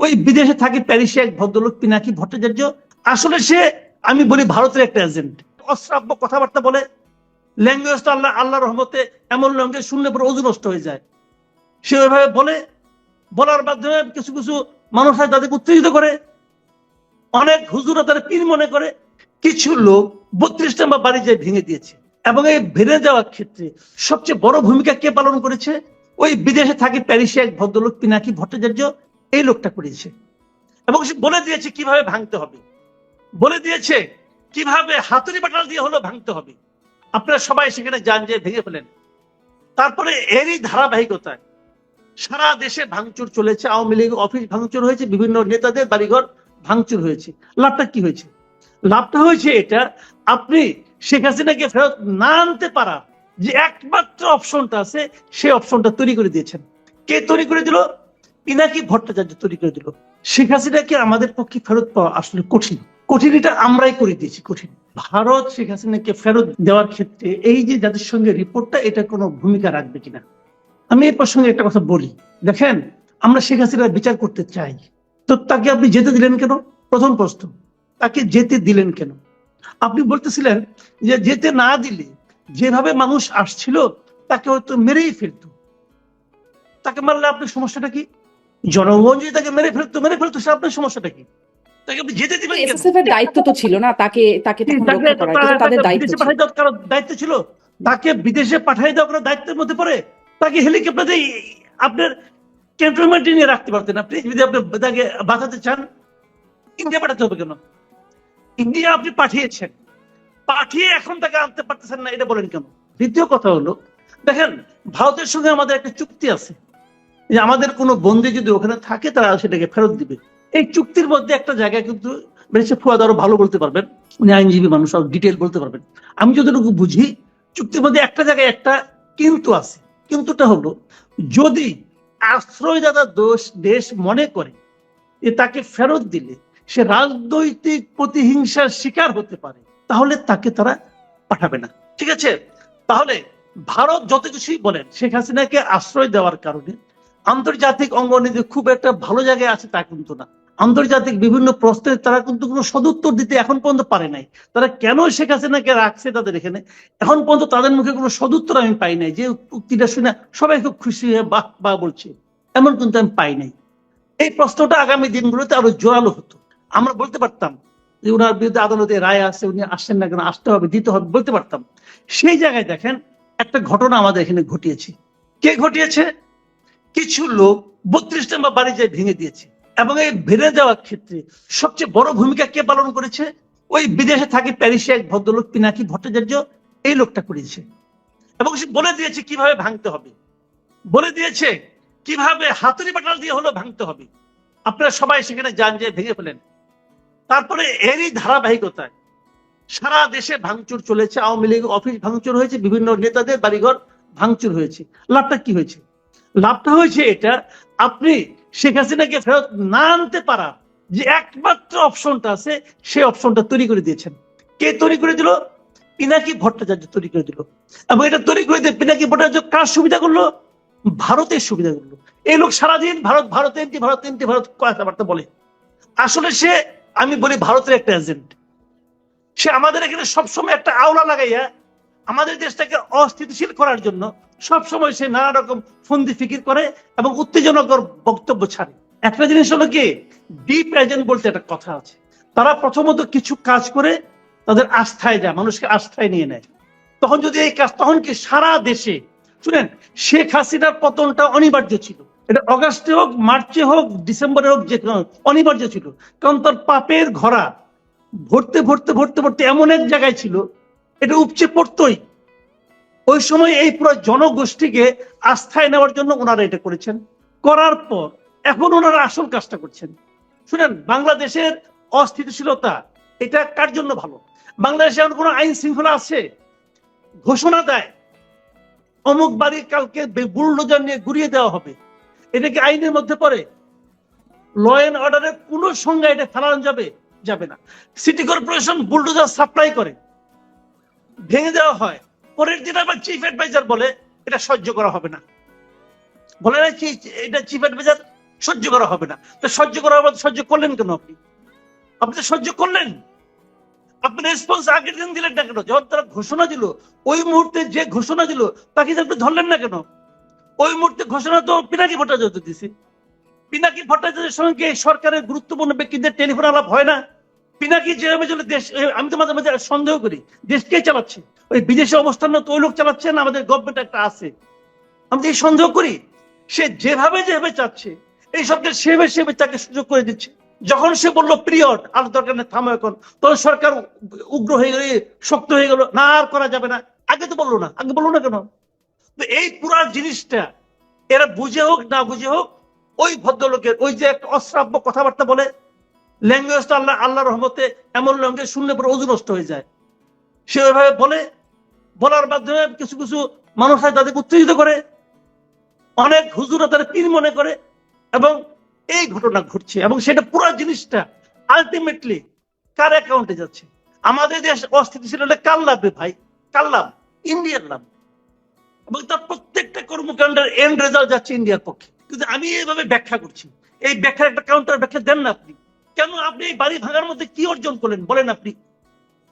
ওই বিদেশে থাকে প্যারিসে এক ভদ্রলোক পিনাকি ভট্টাচার্য। আসলে সে, আমি বলি ভারতের একটা এজেন্ট অশ্রাব্য কথাবার্তা বলে ল্যাঙ্গুয়েজ তো আল্লাহ আল্লাহ রহমতে এমন ল্যাঙ্গুয়েজ শুনলে পরে অজু নষ্ট হয়ে যায়। সে ওইভাবে বলে, বলার মাধ্যমে কিছু কিছু মানুষ হয় তাদেরকে উত্তেজিত করে। অনেক হুজুরা তারা পীর মনে করে, কিছু লোক বত্রিশ নম্বর বাড়ি যায় ভেঙে দিয়েছে। এবং এই ভেঙে যাওয়ার ক্ষেত্রে সবচেয়ে বড় ভূমিকা কে পালন করেছে? ওই বিদেশে থাকে প্যারিসে এক ভদ্রলোক পিনাকি ভট্টাচার্য। এই লোকটা করেছে। এবং সে বলে দিয়েছে কীভাবে ভাঙতে হবে। বলে দিয়েছে কীভাবে হাতুড়ি বাটাল দিয়ে হলো ভাঙতে হবে। আপনারা সবাই সেখানে যান যে ভেঙে ফেলেন। তারপরে এরই ধারাবাহিকতায় সারা দেশে ভাঙচুর চলেছে। আওয়ামী লীগ অফিস ভাঙচুর হয়েছে, বিভিন্ন নেতাদের বাড়িঘর ভাঙচুর হয়েছে। লাভটা কি হয়েছে? লাভটা হয়েছে এটা, আপনি শেখ হাসিনাকে ফেরত না আনতে পারা যে একমাত্র অপশনটা আছে সেই অপশনটা তৈরি করে দিয়েছেন। কে তৈরি করে দিল? পিনাকি ভট্টাচার্য তৈরি করে দিল। শেখ হাসিনাকে আমাদের পক্ষে ফেরত পাওয়া আসলে কঠিন? কঠিন এটা আমরাই করে দিয়েছি, কঠিন। ভারত শেখ হাসিনাকে ফেরত দেওয়ার ক্ষেত্রে এই যে জাতিসংঘের রিপোর্টটা, এটা কোনো ভূমিকা রাখবে কিনা? আমি এই প্রসঙ্গে একটা কথা বলি। দেখেন, আমরা শেখ হাসিনার বিচার করতে চাই। তো তাকে আপনি যেতে দিলেন কেন? প্রথম প্রশ্ন, তাকে যেতে দিলেন কেন? আপনি বলতেছিলেন যে যেতে না দিলে যেভাবে মানুষ আসছিল, তাকে হয়তো মেরেই ফেলতো। তাকে মারলে আপনার সমস্যাটা কি? জনগণ যদি তাকে মেরে ফেলতো মেরে ফেলতো সে আপনার সমস্যাটা কি? তাকে আপনি যেতে দিবেন? দায়িত্ব তো ছিল না তাকে তাকে তাদের দায়িত্ব ছিল। দায়িত্ব তাকে বিদেশে পাঠাই দায়িত্বের মধ্যে পড়ে? তাকে হেলিকপ্টার দিয়ে আপনার ক্যান্টনমেন্টে নিয়ে রাখতে পারতেন আপনি? যদি আপনি তাকে বাঁচাতে চান ইন্ডিয়া পাঠাতে হবে কেন? ইন্ডিয়া আপনি পাঠিয়েছেন। পাঠিয়ে এখন তাকে আনতে পারতেছেন না এটা বলেন কেন? দ্বিতীয় কথা হলো দেখেন ভারতের সঙ্গে আমাদের একটা চুক্তি আছে। যে আমাদের কোনো বন্দি যদি ওখানে থাকে তারা সেটাকে ফেরত দিবে। এই চুক্তির মধ্যে একটা জায়গায় কিন্তু বেশি ফুয়াদ আরও ভালো বলতে পারবেন, উনি আইনজীবী মানুষ, আরও ডিটেল বলতে পারবেন। আমি যতটুকু বুঝি, চুক্তির মধ্যে একটা জায়গায় একটা কিন্তু আছে। কিন্তুটা হলো, যদি আশ্রয়দাতা দোষ, দেশ মনে করে যে তাকে ফেরত দিলে সে রাজনৈতিক প্রতিহিংসার শিকার হতে পারে, তাহলে তাকে তারা পাঠাবে না। ঠিক আছে? তাহলে ভারত যত কিছুই বলেন, শেখ হাসিনাকে আশ্রয় দেওয়ার কারণে আন্তর্জাতিক অঙ্গনে খুব একটা ভালো জায়গায় আছে তা কিন্তু না। আন্তর্জাতিক বিভিন্ন প্রশ্নের তারা কিন্তু কোনো সদুত্তর দিতে এখন পর্যন্ত পারে নাই। তারা কেন শেখ হাসিনাকে রাখছে তাদের এখানে? এখন পর্যন্ত তাদের মুখে কোনো সদুত্তর আমি পাই নাই। যে উক্তিটা শুনে সবাই খুব খুশি হয়ে বাহ বাহ বলছে, এমন কিন্তু আমি পাই নাই। এই প্রশ্নটা আগামী দিনগুলোতে আরও জোরালো হতো। আমরা বলতে পারতাম যে উনার বিরুদ্ধে আদালতে রায় আছে, উনি আসছেন না কেন, আসতে হবে, দিতে হবে, বলতে পারতাম। সেই জায়গায় দেখেন একটা ঘটনা আমাদের এখানে ঘটিয়েছে। কে ঘটিয়েছে? কিছু লোক বত্রিশ নম্বর বাড়ি যায় ভেঙে দিয়েছে। এবং এই ভেঙে যাওয়ার ক্ষেত্রে সবচেয়ে বড় ভূমিকা কে পালন করেছে? ওই বিদেশে থাকে প্যারিসে এক ভদ্রলোক পিনাকি ভট্টাচার্য, এই লোকটা করেছে। এবং সে বলে দিয়েছে কীভাবে ভাঙতে হবে। বলে দিয়েছে কীভাবে হাতুড়ি বাটাল দিয়ে হলো ভাঙতে হবে। আপনারা সবাই সেখানে যান যে ভেঙে ফেলেন। তারপরে এরই ধারাবাহিকতায় সারা দেশে ভাঙচুর চলেছে। আওয়ামী লীগ, অফিস ভাঙচুর হয়েছে, বিভিন্ন নেতাদের বাড়িঘর ভাঙচুর হয়েছে। লাভটা কি হয়েছে? লাভটা হয়েছে এটা, আপনি শেখ হাসিনাকে ফেরত না আনতে পারা যে একমাত্র অপশনটা আছে, সেই অপশনটা তৈরি করে দিয়েছেন। কে তৈরি করে দিল? পিনাকি ভট্টাচার্য তৈরি করে দিল। এবং এটা তৈরি করে দিয়ে পিনাকি ভট্টাচার্য কার সুবিধা করল? ভারতের সুবিধা করল। এই লোক সারাদিন ভারত ভারত এনটি ভারত এনটি, ভারত কথাবার্তা বলে। আসলে সে, আমি বলি ভারতের একটা এজেন্ট সে আমাদের এখানে সবসময় একটা আওলা লাগাইয়া আমাদের দেশটাকে অস্থিতিশীল করার জন্য সবসময় সে নানা রকম ফন্দি ফিকির করে এবং উত্তেজনকর বক্তব্য ছাড়ে। একটা জিনিস হলো কি? ডিপ এজেন্ট বলতে একটা কথা আছে। তারা প্রথমত কিছু কাজ করে তাদের আস্থায় যায়, মানুষকে আস্থায় নিয়ে নেয়। তখন যদি এই কাজ, তখন কি সারা দেশে, শুনেন, শেখ হাসিনার পতনটা অনিবার্য ছিল। এটা অগাস্টে হোক, মার্চে হোক, ডিসেম্বরে হোক, যে অনিবার্য ছিল। কারণ তার পাপের ঘরা ভরতে ভরতে ভরতে ভরতে এমন এক জায়গায় ছিল, এটা উপচে পড়তই। ওই সময় এই পুরো জনগোষ্ঠীকে আস্থায় নেওয়ার জন্য ওনারা এটা করেছেন। করার পর এখন ওনারা আসল কাজটা করছেন। শুনেন, বাংলাদেশের অস্থিতিশীলতা, এটা কার জন্য ভালো? বাংলাদেশে এখন কোনো আইন শৃঙ্খলা আছে? ঘোষণা দেয়, অমুক বাড়ি কালকে বুলডোজার নিয়ে ঘুরিয়ে দেওয়া হবে। এটা কি আইনের মধ্যে পড়ে? ল অ্যান্ড অর্ডারের কোন সংজ্ঞা এটা ফেলানো যাবে? যাবে না। সিটি কর্পোরেশন বুলডোজার সাপ্লাই করে। ভেঙে দেওয়া হয়। পরের দিন আবার চিফ অ্যাডভাইজার বলে, এটা সহ্য করা হবে না। বলে না এটা চিফ অ্যাডভাইজার সহ্য করা হবে না। তো সহ্য করা হবে সহ্য করলেন কেন আপনি? আপনি তো সহ্য করলেন। আপনি রেসপন্স আগের দিন দিলেন না কেন? যখন তারা ঘোষণা দিল, ওই মুহূর্তে যে ঘোষণা দিল, তাকে আপনি ধরলেন না কেন? ওই মুহূর্তে ঘোষণা তো পিনাকি ভট্টাচার্য দিছে। পিনাকি ভট্টাচার্যের সঙ্গে সরকারের গুরুত্বপূর্ণ ব্যক্তিদের টেলিফোন আলাপ হয় না। পিনাকি যেভাবে চলে দেশ আমি তো মাঝে মাঝে সন্দেহ করি। দেশকে চালাচ্ছে? ওই বিদেশে অবস্থান তো ওই লোক চালাচ্ছে না আমাদের গভর্নমেন্ট একটা আছে? আমি এই সন্দেহ করি। সে যেভাবে যেভাবে চাচ্ছে, এই সরকার সেভাবে সেভাবে তাকে সুযোগ করে দিচ্ছে। যখন সে বলল পিরিয়ড আর দরকার নেই, থামো এখন। তখন সরকার উগ্র হয়ে গেল শক্ত হয়ে গেল, না, আর করা যাবে না। আগে তো বলল না, আগে বলল না কেন? তো এই পুরা জিনিসটা এরা বুঝে হোক, না বুঝে হোক, ওই ভদ্রলোকের, ওই যে একটা অশ্রাব্য কথাবার্তা বলে ল্যাঙ্গুয়েজটা আল্লাহ আল্লাহ রহমতে এমন ল্যাঙ্গুয়েজ শুনলে পরে অজু নষ্ট হয়ে যায়। সে ওইভাবে বলে, বলার মাধ্যমে কিছু কিছু মানুষ হয় তাদেরকে উত্তেজিত করে। অনেক হুজুরা তারা পীর মনে করে এবং এই ঘটনা ঘটছে এবং সেটা পুরো জিনিসটা আলটিমেটলি কার অ্যাকাউন্টে যাচ্ছে? আমাদের দেশ অস্থিতিশীল হলে কার লাভ ভাই? কার লাভ ইন্ডিয়ার লাভ এবং তার প্রত্যেকটা কর্মকাণ্ডের এন্ড রেজাল্ট যাচ্ছে ইন্ডিয়ার পক্ষে। কিন্তু আমি এইভাবে ব্যাখ্যা করছি। এই ব্যাখ্যার একটা কাউন্টার ব্যাখ্যা দেন না আপনি। কেন আপনি এই বাড়ি ভাঙার মধ্যে কি অর্জন করলেন? বলেন আপনি।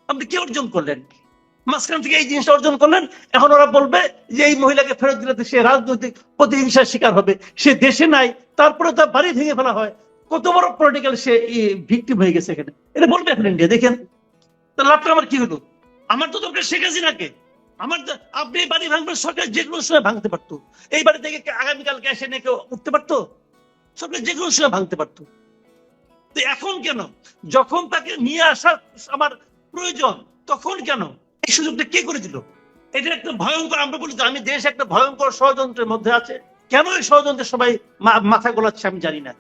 আপনি কি অর্জন করলেন? মাঝখান থেকে এই জিনিসটা অর্জন করলেন। এখন ওরা বলবে যে এই মহিলাকে ফেরত দিলে সে রাজনৈতিক প্রতিহিংসার শিকার হবে। সে দেশে নাই তারপরে তার বাড়ি ভেঙে ফেলা হয়। কত বড় পলিটিক্যাল সে ভিক্টিম হয়ে গেছে এখানে। এটা বলবে এখন ইন্ডিয়া দেখেন। তো লাভটা আমার কি হলো? আমার তো দরকার শেখ হাসিনাকে। আমার আপনি এই বাড়ি ভাঙবেন, সরকার যে কোনো সময় ভাঙতে পারতো। এই বাড়ি থেকে আগামীকালকে এসে নিয়ে কেউ উঠতে পারতো? সরকার যে কোনো সময় ভাঙতে পারতো। তো এখন কেন? যখন তাকে নিয়ে আসা আমার প্রয়োজন, তখন কেন? এই সুযোগটা কে করে দিল এটা একটা ভয়ঙ্কর, আমরা বলি আমি দেশ একটা ভয়ঙ্কর ষড়যন্ত্রের মধ্যে আছে। কেন এই ষড়যন্ত্রের সবাই মাথা গোলাচ্ছে আমি জানি না।